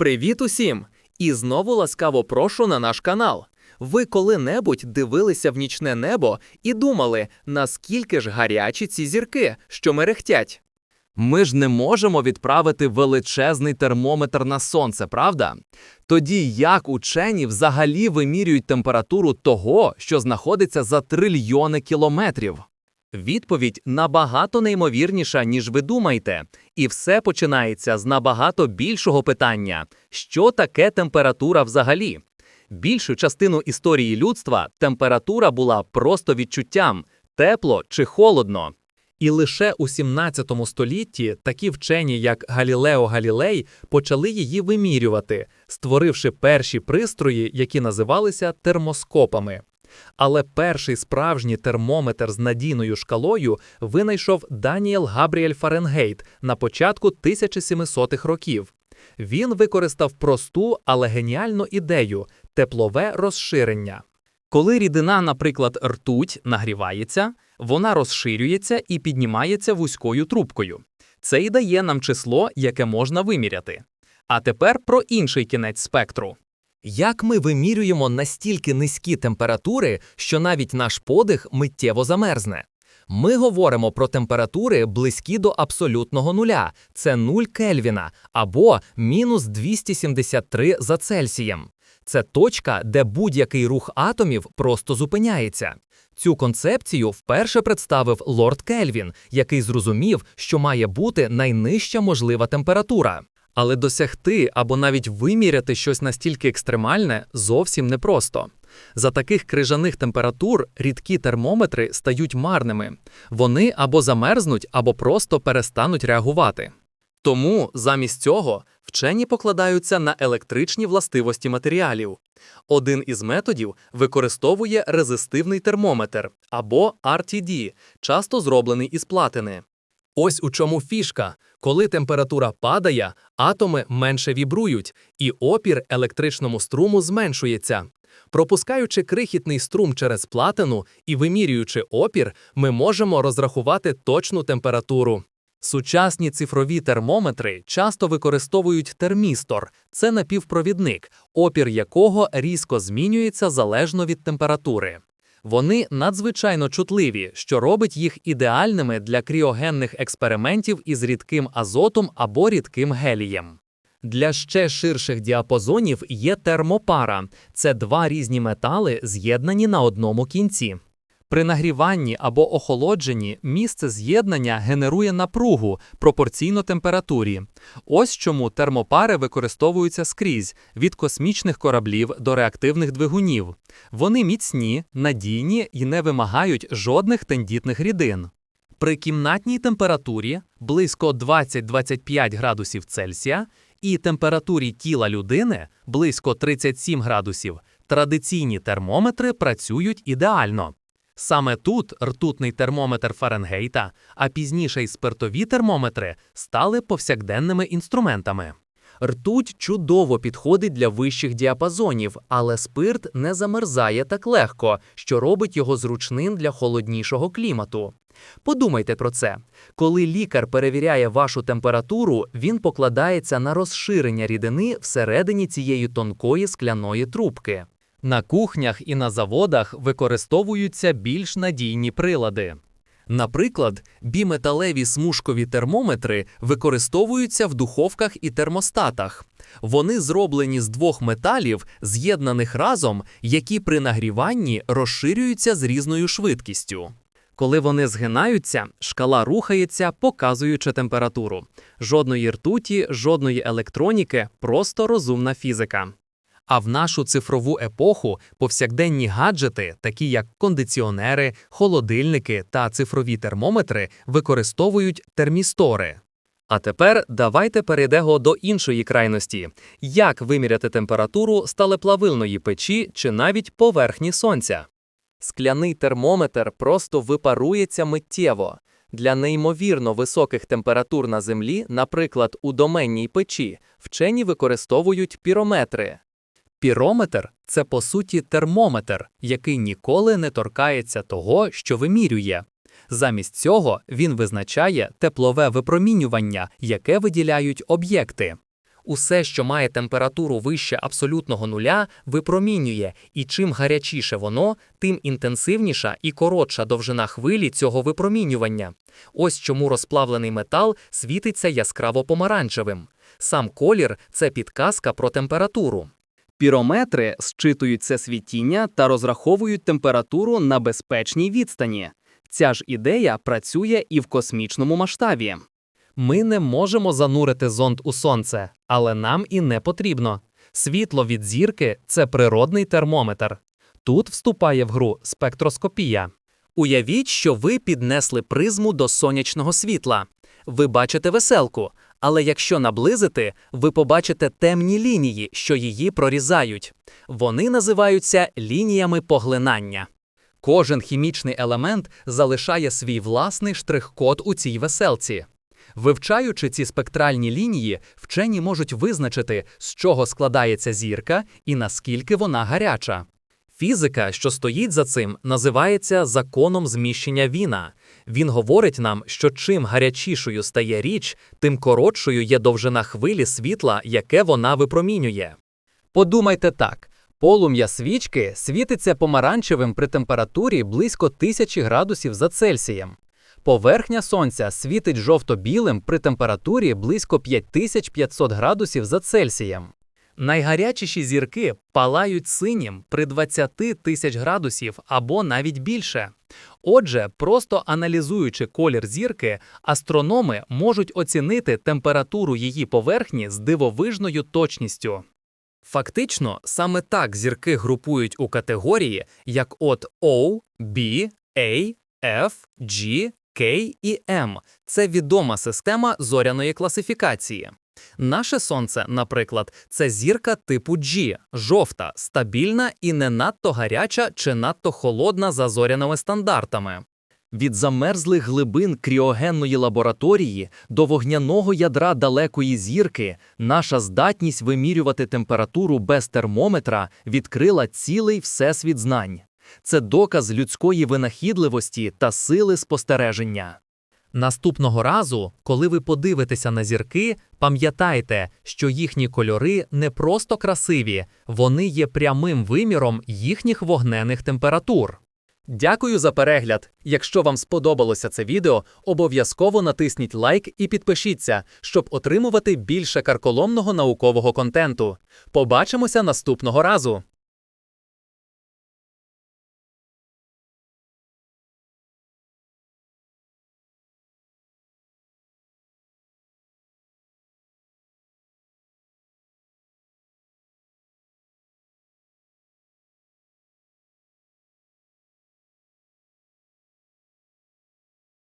Привіт усім! І знову ласкаво прошу на наш канал. Ви коли-небудь дивилися в нічне небо і думали, наскільки ж гарячі ці зірки, що мерехтять? Ми ж не можемо відправити величезний термометр на сонце, правда? Тоді як учені взагалі вимірюють температуру того, що знаходиться за трильйони кілометрів? Відповідь набагато неймовірніша, ніж ви думаєте. І все починається з набагато більшого питання: що таке температура взагалі? Більшу частину історії людства температура була просто відчуттям тепло чи холодно. І лише у 17 столітті такі вчені, як Галілео Галілей, почали її вимірювати, створивши перші пристрої, які називалися термоскопами. Але перший справжній термометр з надійною шкалою винайшов Даніел Габріель Фаренгейт на початку 1700-х років. Він використав просту, але геніальну ідею теплове розширення. Коли рідина, наприклад, ртуть, нагрівається, вона розширюється і піднімається вузькою трубкою. Це і дає нам число, яке можна виміряти. А тепер про інший кінець спектру. Як ми вимірюємо настільки низькі температури, що навіть наш подих миттєво замерзне? Ми говоримо про температури близькі до абсолютного нуля, це 0 Кельвіна або мінус 273 за Цельсієм. Це точка, де будь-який рух атомів просто зупиняється. Цю концепцію вперше представив лорд Кельвін, який зрозумів, що має бути найнижча можлива температура. Але досягти або навіть виміряти щось настільки екстремальне зовсім непросто. За таких крижаних температур рідкі термометри стають марними. Вони або замерзнуть, або просто перестануть реагувати. Тому замість цього вчені покладаються на електричні властивості матеріалів. Один із методів використовує резистивний термометр або RTD, часто зроблений із платини. Ось у чому фішка. Коли температура падає, атоми менше вібрують, і опір електричному струму зменшується. Пропускаючи крихітний струм через платину і вимірюючи опір, ми можемо розрахувати точну температуру. Сучасні цифрові термометри часто використовують термістор це напівпровідник, опір якого різко змінюється залежно від температури. Вони надзвичайно чутливі, що робить їх ідеальними для кріогенних експериментів із рідким азотом або рідким гелієм. Для ще ширших діапазонів є термопара це два різні метали, з'єднані на одному кінці. При нагріванні або охолодженні місце з'єднання генерує напругу пропорційно температурі. Ось чому термопари використовуються скрізь від космічних кораблів до реактивних двигунів. Вони міцні, надійні і не вимагають жодних тендітних рідин. При кімнатній температурі близько 20-25 градусів Цельсія і температурі тіла людини близько 37 градусів, традиційні термометри працюють ідеально. Саме тут ртутний термометр Фаренгейта, а пізніше й спиртові термометри стали повсякденними інструментами. Ртуть чудово підходить для вищих діапазонів, але спирт не замерзає так легко, що робить його зручним для холоднішого клімату. Подумайте про це. Коли лікар перевіряє вашу температуру, він покладається на розширення рідини всередині цієї тонкої скляної трубки. На кухнях і на заводах використовуються більш надійні прилади. Наприклад, біметалеві смужкові термометри використовуються в духовках і термостатах. Вони зроблені з двох металів, з'єднаних разом, які при нагріванні розширюються з різною швидкістю. Коли вони згинаються, шкала рухається, показуючи температуру. Жодної ртуті, жодної електроніки, просто розумна фізика. А в нашу цифрову епоху повсякденні гаджети, такі як кондиціонери, холодильники та цифрові термометри, використовують термістори. А тепер давайте перейдемо до іншої крайності: як виміряти температуру сталеплавильної печі чи навіть поверхні сонця. Скляний термометр просто випарується миттєво. Для неймовірно високих температур на землі, наприклад, у доменній печі, вчені використовують пірометри. Пірометр це по суті термометр, який ніколи не торкається того, що вимірює. Замість цього він визначає теплове випромінювання, яке виділяють об'єкти. Усе, що має температуру вище абсолютного нуля, випромінює, і чим гарячіше воно, тим інтенсивніша і коротша довжина хвилі цього випромінювання. Ось чому розплавлений метал світиться яскраво помаранчевим. Сам колір це підказка про температуру. Пірометри зчитують це світіння та розраховують температуру на безпечній відстані. Ця ж ідея працює і в космічному масштабі. Ми не можемо занурити зонд у сонце, але нам і не потрібно. Світло від зірки це природний термометр. Тут вступає в гру спектроскопія. Уявіть, що ви піднесли призму до сонячного світла. Ви бачите веселку, але якщо наблизити, ви побачите темні лінії, що її прорізають. Вони називаються лініями поглинання. Кожен хімічний елемент залишає свій власний штрих-код у цій веселці. Вивчаючи ці спектральні лінії, вчені можуть визначити, з чого складається зірка і наскільки вона гаряча. Фізика, що стоїть за цим, називається законом зміщення Віна. Він говорить нам, що чим гарячішою стає річ, тим коротшою є довжина хвилі світла, яке вона випромінює. Подумайте так: полум'я свічки світиться помаранчевим при температурі близько 1000 градусів за Цельсієм. Поверхня сонця світить жовто-білим при температурі близько 5500 градусів за Цельсієм. Найгарячіші зірки палають синім при 20 тисяч градусів або навіть більше. Отже, просто аналізуючи колір зірки, астрономи можуть оцінити температуру її поверхні з дивовижною точністю. Фактично, саме так зірки групують у категорії, як от O, B, A, F, G, K і M. Це відома система зоряної класифікації. Наше сонце, наприклад, це зірка типу G, жовта, стабільна і не надто гаряча чи надто холодна за зоряними стандартами. Від замерзлих глибин кріогенної лабораторії до вогняного ядра далекої зірки наша здатність вимірювати температуру без термометра відкрила цілий всесвіт знань. Це доказ людської винахідливості та сили спостереження. Наступного разу, коли ви подивитеся на зірки, пам'ятайте, що їхні кольори не просто красиві, вони є прямим виміром їхніх вогнених температур. Дякую за перегляд. Якщо вам сподобалося це відео, обов'язково натисніть лайк і підпишіться, щоб отримувати більше карколомного наукового контенту. Побачимося наступного разу!